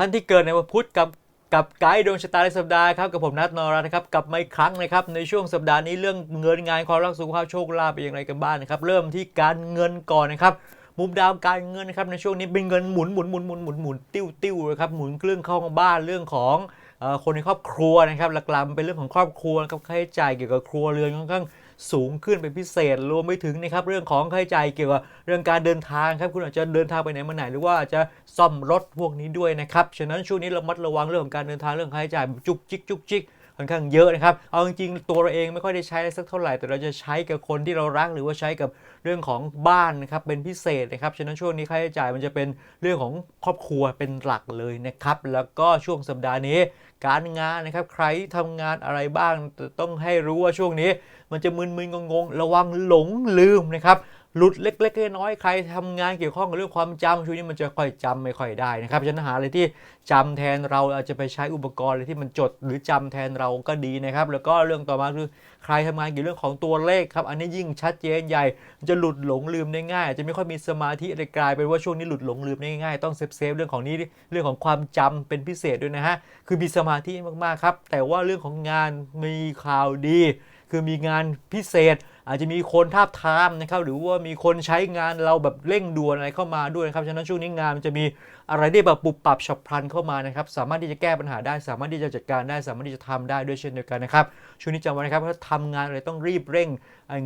ท่านที่เกิดในวันพุธกับกับไกด์ดวงชะตาในสัปดาห์ครับกับผมนัทนรัตนะครับกลับมาอีกครั้งนะครับในช่วงสัปดาห์นี้เรื่องเงินงานความรักสุขภาพโชคลาภเป็นอย่างไรกันบ้างนะครับเริ่มที่การเงินก่อนนะครับมุมดาวการเงินนะครับในช่วงนี้เป็นเงินหมุนหมุนหมุนหมุนหมุนหมุนติ้วติ้วนะครับหมุนเครื่องเข้าบ้านเรื่องของคนในครอบครัวนะครับหลักๆมันเป็นเรื่องของครอบครัวนะครับค่าใช้จ่ายเกี่ยวกับครัวเรือนค่อนข้าง สูงขึ้นเป็นพิเศษ รวมไปถึงนะครับเรื่องของค่าใช้จ่ายเกี่ยวกับเรื่องการเดินทางครับคุณอาจจะเดินทางไปไหนมาไหน หรือว่าอาจจะซ่อมรถพวกนี้ด้วยนะครับฉะนั้นช่วงนี้เรามัดระวังเรื่องของการเดินทางเรื่องค่าใช้จ่ายจุกจิกจุกจิกค่อนข้างเยอะนะครับ เอาจริงๆตัวเราเองไม่ค่อยได้ใช้สักเท่าไหร่ แต่เราจะใช้กับคนที่เรารักหรือว่าใช้กับเรื่องของบ้านนะครับเป็นพิเศษนะครับ ฉะนั้นช่วงนี้ค่าใช้จ่ายมันจะเป็นเรื่องของครอบครัวเป็นหลักเลยนะครับ แล้วก็ช่วงสัปดาห์นี้การงานนะครับ ใครทำงานอะไรบ้างแต่ต้องให้รู้ว่าช่วงนี้ มันจะมึนๆงงๆระวังหลงลืมนะครับหลุดเล็กๆน้อยๆใครทำงานเกี่ยวข้องกับเรื่องความจำช่วงนี้มันจะค่อยจำไม่ค่อยได้นะครับฉะนันหาอะไรที่จำแทนเราอาจจะไปใช้อุปกรณ์อะไรที่มันจดหรือจำแทนเราก็ดีนะครับ แล้วก็เรื่องต่อมาคือใครทำงานเกี่ยวกับเรื่องของตัวเลขครับ อันนี้ยิ่งชัดเจนใหญ่จะหลุดหลงลืมได้ง่ายอาจจะไม่ค่อยมีสมาธิอะไรกลายเป็นว่าช่วงนี้หลุดหลงลืมได้ง่ายต้องเซฟเซฟเรื่องของนี้เรื่องของความจำเป็นพิเศษด้วยนะฮะคือมีสมาธิมากๆครับแต่ว่าเรื่องของงานมีข่าวดี คือมีงานพิเศษ อาจจะมีคนทาบทามนะครับหรือว่ามีคนใช้งานเราแบบเร่งด่วนอะไรเข้ามาด้วยนะครับฉะนั้นช่วงนี้งานมันจะมีอะไรที่แบบปุบปรับฉับพลันเข้ามานะครับสามารถที่จะแก้ปัญหาได้ สามารถที่จะจัดการได้ สามารถที่จะทำได้ด้วยเช่นเดียวกันนะครับช่วงนี้จำไว้นะครับถ้าทำงานอะไรต้องรีบเร่ง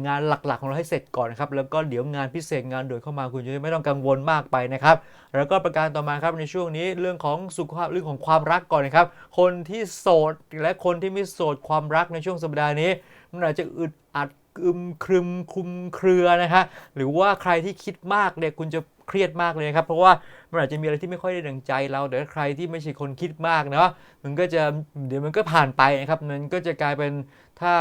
งานหลักๆ ของเราให้เสร็จก่อนนะครับแล้วก็เดี๋ยวงานพิเศษงานด่วนเข้ามาคุณจะไม่ต้องกังวลมากไปนะครับแล้วก็ประการต่อมาครับในช่วงนี้เรื่องของสุขภาพเรื่องของความรักก่อนนะครับคนที่โสดและคนที่ไม่โสดความรักในช่วงสัปดาห์นี้มันอาจจะอึดอัด อึมครึมคลุมเครือนะฮะหรือว่าใครที่คิดมากเนี่ยคุณจะเครียดมากเลยครับ เพราะว่า มันอาจจะมีอะไรที่ไม่ค่อยได้ดังใจเราแต่ถ้าใครที่ไม่ใช่คนคิดมากเนาะมันก็จะเดี๋ยวมันก็ผ่านไปนะครับมันก็จะกลายเป็นถ้า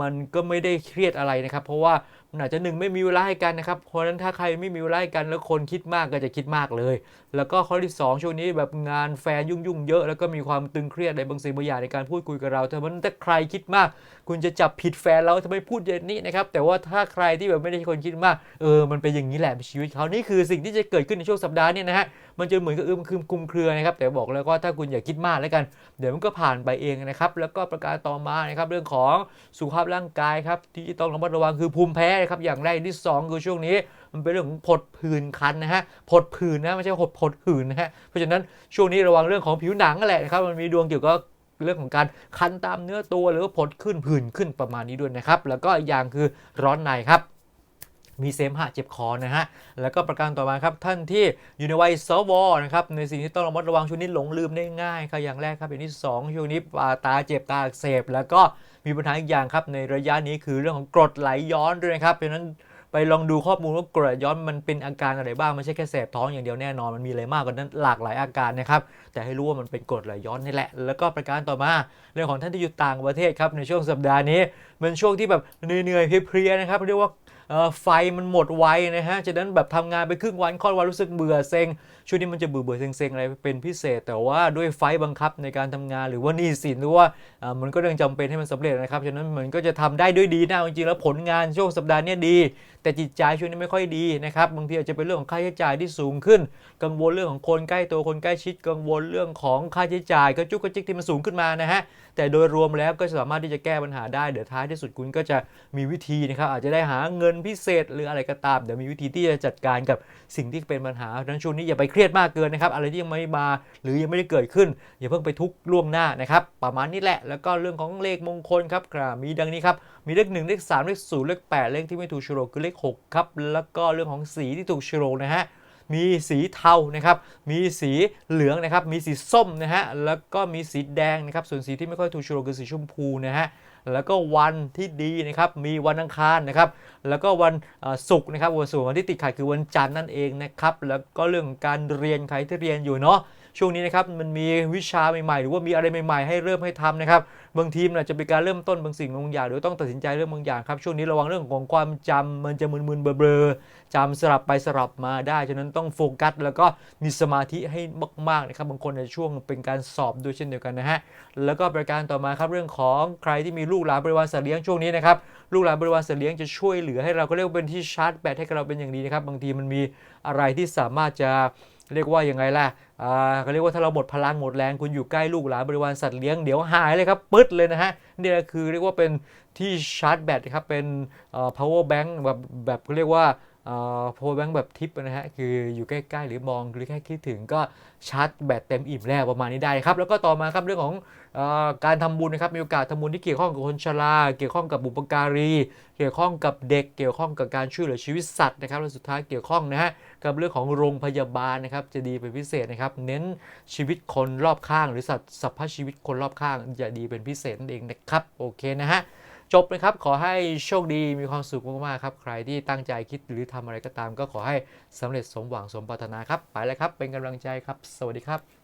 มันก็ไม่ได้เครียดอะไรนะครับ เพราะว่ามันอาจจะหนึ่งไม่มีเวลาให้กันนะครับเพราะนั้นถ้าใครไม่มีเวลาให้กันแล้วคนคิดมากก็จะคิดมากเลย แล้วก็ข้อที่ 2 ช่วงนี้แบบงานแฟนยุ่งยุ่งๆเยอะ แล้วก็มีความตึงเครียดในบางสิ่งบางอย่างในการพูดคุยกับเราแต่มันถ้าใครคิดมาก คุณจะจับผิดแฟนเราทำไมพูดอย่างนี้นะครับแต่ว่าถ้าใครที่แบบไม่ได้ใช่คนคิดมากเออมันเป็นอย่างนี้แหละชีวิตเขานี่คือสิ่งที่จะเกิดขึ้นในช่วงสัปดาห์นี้นะฮะมันจะเหมือนกับอึมครึมคุมเครือนะครับแต่บอกแล้วก็ถ้าคุณอย่าคิดมากแล้วกัน เดี๋ยวมันก็ผ่านไปเองนะครับแล้วก็ประการต่อมานะครับเรื่องของสุขภาพร่างกายครับที่ต้องระมัดระวังคือภูมิแพ้นะครับอย่างแรกที่สองคือช่วงนี้มันเป็นเรื่องของผดผื่นคันนะฮะผดผื่นนะไม่ใช่ผดผดผื่นนะฮะเพราะฉะนั้นช่วงนี้ระวังเรื่องของผิวหนังกันแหละนะครับมันมีดวงเกี่ยวกับเรื่องของการคันตามเนื้อตัวหรือว่าผดขึ้นผื่นขึ้นประมาณนี้ด้วยนะครับแล้วก็อีกอย่างคือร้อนในครับ มีเสมหะเจ็บคอนะฮะ แล้วก็ประการต่อมาครับท่านที่อยู่ในวัยสวนะครับในสิ่งที่ต้องระมัดระวังช่วงนี้หลงลืมได้ง่ายครับอย่างแรกครับอย่างที่สองช่วงนี้ตาเจ็บตาอักเสบ แล้วก็มีปัญหาอีกอย่างครับในระยะนี้คือเรื่องของกรดไหลย้อนด้วยนะครับเพราะนั้นไปลองดูข้อมูลว่ากรดไหลย้อนมันเป็นอาการอะไรบ้างไม่ใช่แค่แสบท้องอย่างเดียวแน่นอนมันมีอะไรมากกว่านั้นหลากหลายอาการนะครับแต่ให้รู้ว่ามันเป็นกรดไหลย้อนนี่แหละ แล้วก็ประการต่อมาเรื่องของท่านที่อยู่ต่างประเทศครับในช่วงสัปดาห์นี้เป็นช่วงที่แบบเหนื่อยๆเพลียๆนะครับเรียกว่า ไฟมันหมดไวนะฮะฉะนั้นแบบทำงานไปครึ่งวันค่อนวันรู้สึกเบื่อเซ็งช่วงนี้มันจะเบื่อเบื่อเซ็งเซ็งอะไรเป็นพิเศษ แต่ว่าด้วยไฟบังคับในการทำงาน หรือว่านี้สินหรือว่ามันก็ยังจำเป็นให้มันสำเร็จนะครับฉะนั้นมันก็จะทำได้ด้วยดีนะจริงๆแล้วผลงานช่วงสัปดาห์นี้ดี แต่จิตใจช่วงนี้ไม่ค่อยดีนะครับบางทีอาจจะเป็นเรื่องของค่าใช้จ่ายที่สูงขึ้น กังวลเรื่องของคนใกล้ตัวคนใกล้ชิด กังวลเรื่องของค่าใช้จ่ายกระจุกกระจิกที่มันสูงขึ้นมานะฮะแต่โดยรวมแล้วก็สามารถที่จะแก้ปัญหาได้เดี๋ยวท้ายที่สุดคุณก็จะมีวิธีนะครับอาจจะได้หาเงินพิเศษหรืออะไรก็ตามเดี๋ยวมีวิธีที่จะจัดการกับสิ่งที่เป็นปัญหาดังนั้นช่วงนี้อย่าไปเครียดมากเกินนะครับอะไรที่ยังไม่มาหรือยังไม่ได้เกิดขึ้น อย่าเพิ่งไปทุกข์ล่วงหน้านะครับประมาณนี้แหละแล้วก็เรื่องของเลขมงคลครับมีดังนี้ครับมีเลข1เลข3เลข0เลข8เลขที่ไม่ถูกโฉลกคือเลข6ครับแล้วก็เรื่องของสีที่ถูกโรนะฮะ มีสีเทานะครับ มีสีเหลืองนะครับ มีสีส้มนะฮะ แล้วก็มีสีแดงนะครับ ส่วนสีที่ไม่ค่อยถูกโฉลกคือสีชมพูนะฮะ แล้วก็วันที่ดีนะครับ มีวันอังคารนะครับ แล้วก็วันศุกร์นะครับ วันศุกร์วันที่ติดขัดคือวันจันทร์นั่นเองนะครับ แล้วก็เรื่องการเรียนใครที่เรียนอยู่เนาะ ช่วงนี้นะครับมันมีวิชาใหม่ๆ หรือว่ามีอะไรใหม่ๆ ให้เริ่มให้ทำนะครับบางทีมันอาจจะเป็นการเริ่มต้นบางสิ่งบางอย่างหรือต้องตัดสินใจเรื่องบางอย่างครับช่วงนี้ระวังเรื่องของความจำมันจะมึนๆเบลอๆจำสลับไปสลับมาได้ฉะนั้นต้องโฟกัส แล้วก็มีสมาธิให้มากๆนะครับบางคนในช่วงเป็นการสอบด้วยเช่นเดียวกันนะฮะแล้วก็ประการต่อมาครับเรื่องของใครที่มีลูกหลานบริวารสัตว์เลี้ยงช่วงนี้นะครับลูกหลานบริวารสัตว์เลี้ยงจะช่วยเหลือให้เราก็เรียกเป็นที่ชาร์จแบตให้กับเราเป็นอย่างดีนะครับบางทีมันมีอะไรที่สามารถจะเรียกว่ายังไงล่ะ อ่าเขาเรียกว่าถ้าเราหมดพลังหมดแรงคุณอยู่ใกล้ลูกหลานบริวารสัตว์เลี้ยงเดี๋ยวหายเลยครับปึ๊ดเลยนะฮะนี่คือเรียกว่าเป็นที่ชาร์จแบตครับเป็นอ่อ power bank แบบแบบเขาเรียกว่า เอ่อ power bank แบบทิปนะฮะ คืออยู่ใกล้ๆ หรือมองหรือแค่คิดถึงก็ชาร์จแบตเต็มอิ่มแล้วประมาณนี้ได้ครับ แล้วก็ต่อมาครับเรื่องของอการทำบุญนะครับ มีโอกาสทำบุญที่เกี่ยวข้องกับคนชรา เกี่ยวข้องกับบุปการี เกี่ยวข้องกับเด็ก เกี่ยวข้องกับการช่วยเหลือชีวิตสัตว์นะครับ และสุดท้ายเกี่ยวข้องนะฮะกับเรื่องของโรงพยาบาลนะครับ จะดีเป็นพิเศษนะครับ เน้นชีวิตคนรอบข้าง หรือสัตว์สัพพชีวิตคนรอบข้างจะดีเป็นพิเศษนั่นเองนะครับ โอเคนะฮะ จบนะครับ ขอให้โชคดีมีความสุขมากๆครับ ใครที่ตั้งใจคิดหรือทำอะไรก็ตาม ก็ขอให้สำเร็จสมหวังสมปรารถนาครับ ไปแล้วครับ เป็นกำลังใจครับ สวัสดีครับ